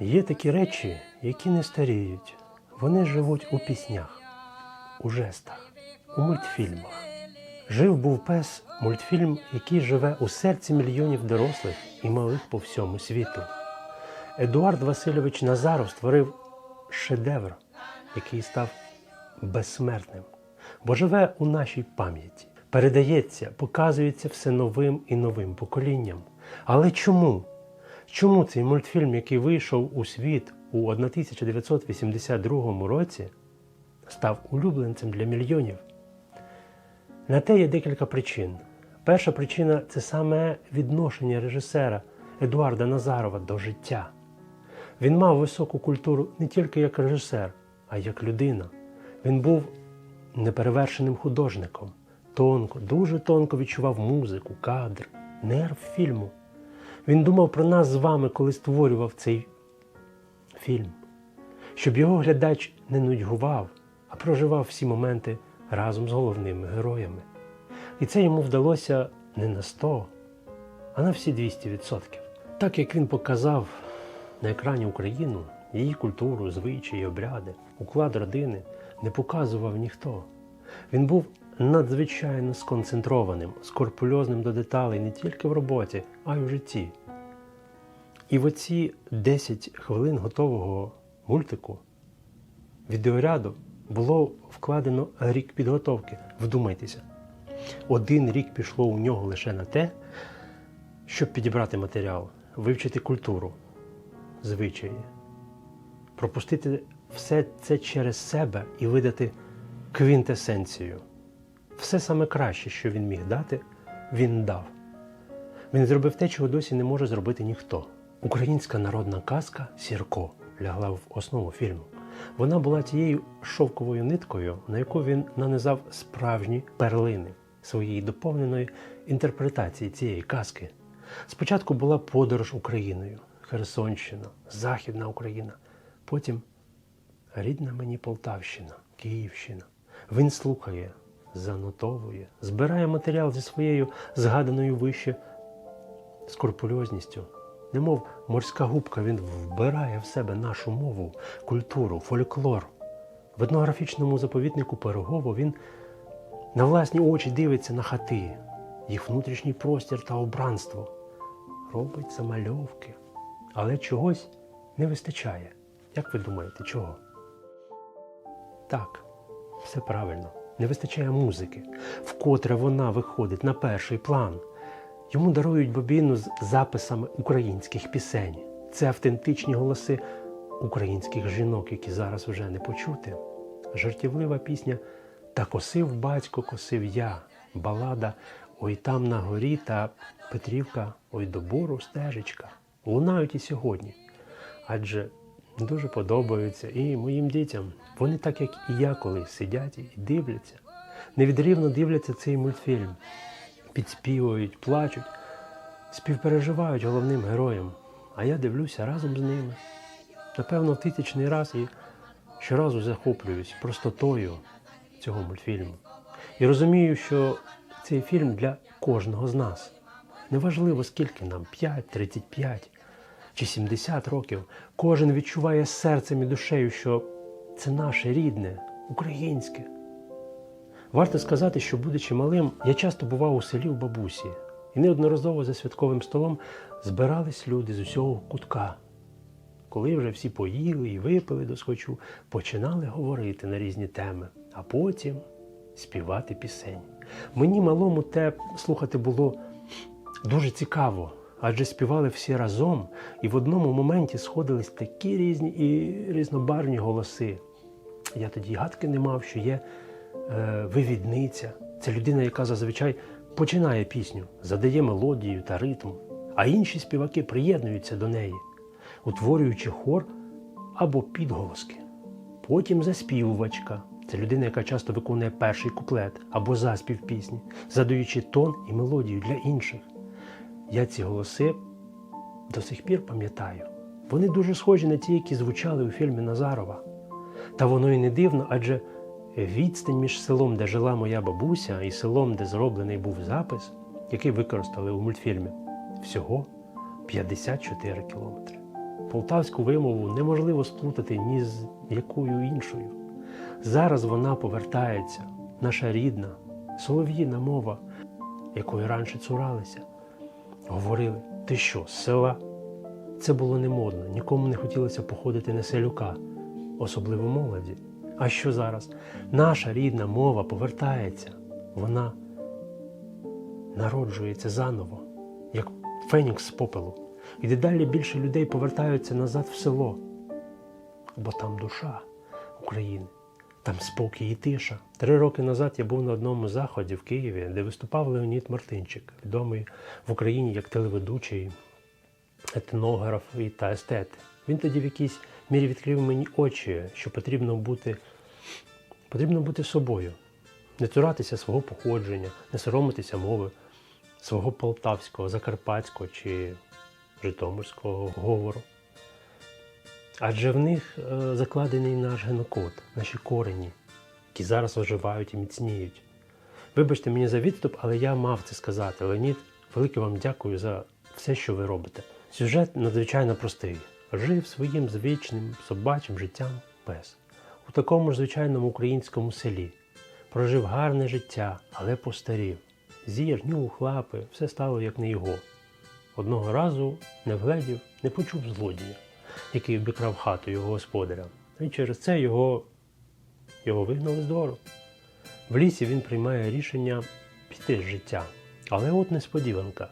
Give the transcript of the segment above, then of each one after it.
Є такі речі, які не старіють. Вони живуть у піснях, у жестах, у мультфільмах. Жив був пес мультфільм, який живе у серці мільйонів дорослих і малих по всьому світу. Едуард Васильович Назаров створив шедевр, який став безсмертним, бо живе у нашій пам'яті, передається, показується все новим і новим поколінням. Але чому? Чому цей мультфільм, який вийшов у світ у 1982 році, став улюбленцем для мільйонів? На те є декілька причин. Перша причина це саме відношення режисера Едуарда Назарова до життя. Він мав високу культуру не тільки як режисер, а як людина. Він був неперевершеним художником, тонко, дуже тонко відчував музику, кадр, нерв фільму. Він думав про нас з вами, коли створював цей фільм, щоб його глядач не нудьгував, а проживав всі моменти разом з головними героями. І це йому вдалося не на 100, а на всі 200%. Так як він показав на екрані Україну, її культуру, звичаї, обряди, уклад родини не показував ніхто. Він був надзвичайно сконцентрованим, скорпульозним до деталей не тільки в роботі, а й у житті. І в оці 10 хвилин готового мультику відеоряду було вкладено рік підготовки. Вдумайтеся, один рік пішло у нього лише на те, щоб підібрати матеріал, вивчити культуру, звичаї, пропустити все це через себе і видати квінтесенцію. Все саме краще, що він міг дати, він дав. Він зробив те, чого досі не може зробити ніхто. Українська народна казка Сірко лягла в основу фільму. Вона була тією шовковою ниткою, на яку він нанизав справжні перлини своєї доповненої інтерпретації цієї казки. Спочатку була подорож Україною, Херсонщина, Західна Україна, потім рідна мені Полтавщина, Київщина. Він слухає, занотовує, збирає матеріал зі своєю згаданою вище скрупульозністю. Немов морська губка, він вбирає в себе нашу мову, культуру, фольклор. В етнографічному заповіднику Пирогово він на власні очі дивиться на хати, їх внутрішній простір та обранство, робить замальовки. Але чогось не вистачає. Як ви думаєте, чого? Так, все правильно. Не вистачає музики, вкотре вона виходить на перший план. Йому дарують бобіну з записами українських пісень. Це автентичні голоси українських жінок, які зараз вже не почути. Жартівлива пісня Та косив батько, косив я, балада Ой там на горі та Петрівка, ой до бору стежечка. Лунають і сьогодні. Адже дуже подобаються і моїм дітям. Вони так, як і я, коли сидять і дивляться, невідрівно дивляться цей мультфільм підспівують, плачуть, співпереживають головним героям. А я дивлюся разом з ними. Напевно, в тисячний раз і щоразу захоплююсь простотою цього мультфільму. І розумію, що цей фільм для кожного з нас. Неважливо, скільки нам 5, 35 чи 70 років, кожен відчуває серцем і душею, що це наше рідне, українське. Варто сказати, що, будучи малим, я часто бував у селі у бабусі, і неодноразово за святковим столом збирались люди з усього кутка. Коли вже всі поїли і випили до схочу, починали говорити на різні теми, а потім співати пісень. Мені малому те слухати було дуже цікаво, адже співали всі разом, і в одному моменті сходились такі різні і різнобарвні голоси. Я тоді гадки не мав, що є е, вивідниця. Це людина, яка зазвичай починає пісню, задає мелодію та ритм, а інші співаки приєднуються до неї, утворюючи хор або підголоски. Потім заспівувачка. Це людина, яка часто виконує перший куплет або заспів пісні, задаючи тон і мелодію для інших. Я ці голоси до сих пір пам'ятаю. Вони дуже схожі на ті, які звучали у фільмі Назарова. Та воно і не дивно, адже відстань між селом, де жила моя бабуся, і селом, де зроблений був запис, який використали у мультфільмі, всього 54 кілометри. полтавську вимову неможливо сплутати ні з якою іншою. Зараз вона повертається, наша рідна, солов'їна мова, якої раніше цуралися. Говорили, ти що, з села? Це було не модно, нікому не хотілося походити на селюка, особливо молоді. А що зараз? Наша рідна мова повертається, вона народжується заново, як фенікс з попелу. І дедалі більше людей повертаються назад в село, бо там душа України, там спокій і тиша. Три роки назад я був на одному заході в Києві, де виступав Леонід Мартинчик, відомий в Україні як телеведучий, етнограф та естет. Він тоді в якійсь мірі відкрив мені очі, що потрібно бути, потрібно бути собою, не цуратися свого походження, не соромитися мови свого полтавського, закарпатського чи житомирського говору. Адже в них е, закладений наш генокод, наші корені, які зараз оживають і міцніють. Вибачте мені за відступ, але я мав це сказати. Леонід, велике вам дякую за все, що ви робите. Сюжет надзвичайно простий. Жив своїм звичним собачим життям пес. У такому ж звичайному українському селі. Прожив гарне життя, але постарів. Зір, нюх, лапи, все стало як не його. Одного разу не вгледів, не почув злодія, який обікрав хату його господаря. І через це його, його вигнали з двору. В лісі він приймає рішення піти з життя. Але от несподіванка.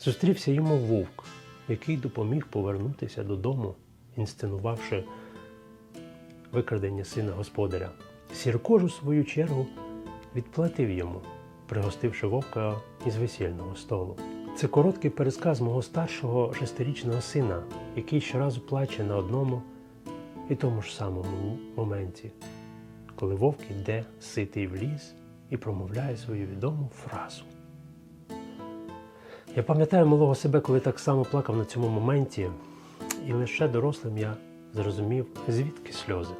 Зустрівся йому вовк, який допоміг повернутися додому, інсценувавши викрадення сина господаря. Сірко ж у свою чергу відплатив йому, пригостивши вовка із весільного столу. Це короткий пересказ мого старшого шестирічного сина, який щоразу плаче на одному і тому ж самому моменті, коли вовк йде ситий в ліс і промовляє свою відому фразу. Я пам'ятаю малого себе, коли так само плакав на цьому моменті, і лише дорослим я зрозумів, звідки сльози.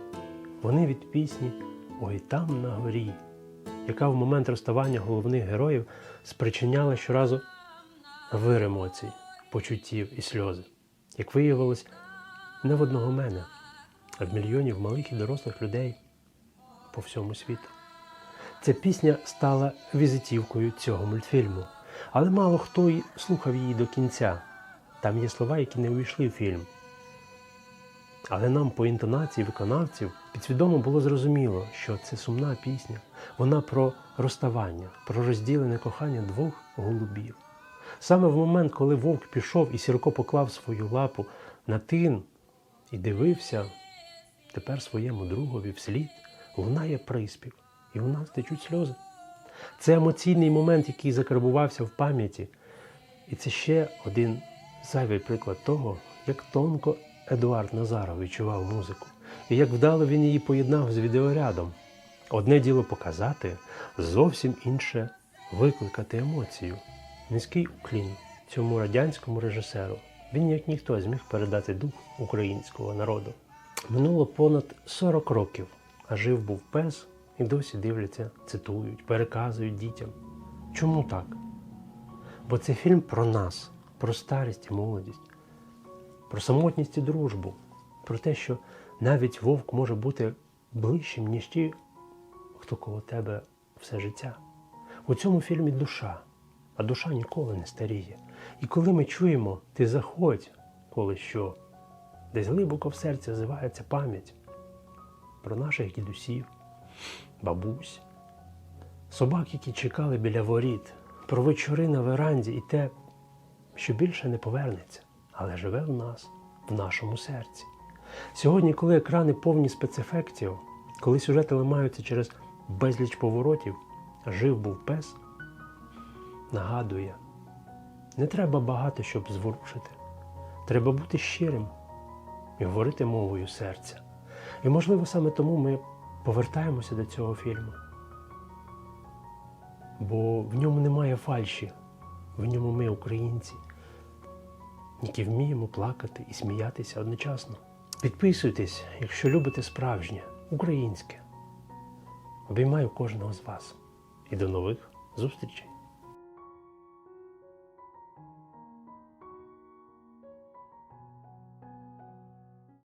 Вони від пісні Ой там на горі, яка в момент розставання головних героїв спричиняла щоразу вир емоцій, почуттів і сльози. Як виявилось, не в одного мене, а в мільйонів малих і дорослих людей по всьому світу. Ця пісня стала візитівкою цього мультфільму, але мало хто й слухав її до кінця. Там є слова, які не увійшли в фільм. Але нам по інтонації виконавців підсвідомо було зрозуміло, що це сумна пісня. Вона про розставання, про розділене кохання двох голубів. Саме в момент, коли вовк пішов і Сірко поклав свою лапу на тин і дивився тепер своєму другові вслід, лунає приспів, і у нас течуть сльози. Це емоційний момент, який закарбувався в пам'яті. І це ще один зайвий приклад того, як тонко Едуард Назаров відчував музику, і як вдало він її поєднав з відеорядом. Одне діло показати, зовсім інше викликати емоцію. Низький уклін цьому радянському режисеру. Він, як ніхто, зміг передати дух українського народу. Минуло понад 40 років, а жив був пес, і досі дивляться, цитують, переказують дітям. Чому так? Бо це фільм про нас, про старість і молодість, про самотність і дружбу, про те, що навіть вовк може бути ближчим, ніж ті, хто коло тебе все життя. У цьому фільмі душа, а душа ніколи не старіє. І коли ми чуємо, ти заходь, коли що, десь глибоко в серці зливається пам'ять про наших дідусів, бабусь, собак, які чекали біля воріт, про вечори на веранді і те, що більше не повернеться, але живе в нас, в нашому серці. Сьогодні, коли екрани повні спецефектів, коли сюжети ламаються через безліч поворотів, жив був пес, нагадує, не треба багато, щоб зворушити. Треба бути щирим і говорити мовою серця. І, можливо, саме тому ми повертаємося до цього фільму. Бо в ньому немає фальші, в ньому ми, українці, які вміємо плакати і сміятися одночасно. Підписуйтесь, якщо любите справжнє, українське. Обіймаю кожного з вас. І до нових зустрічей!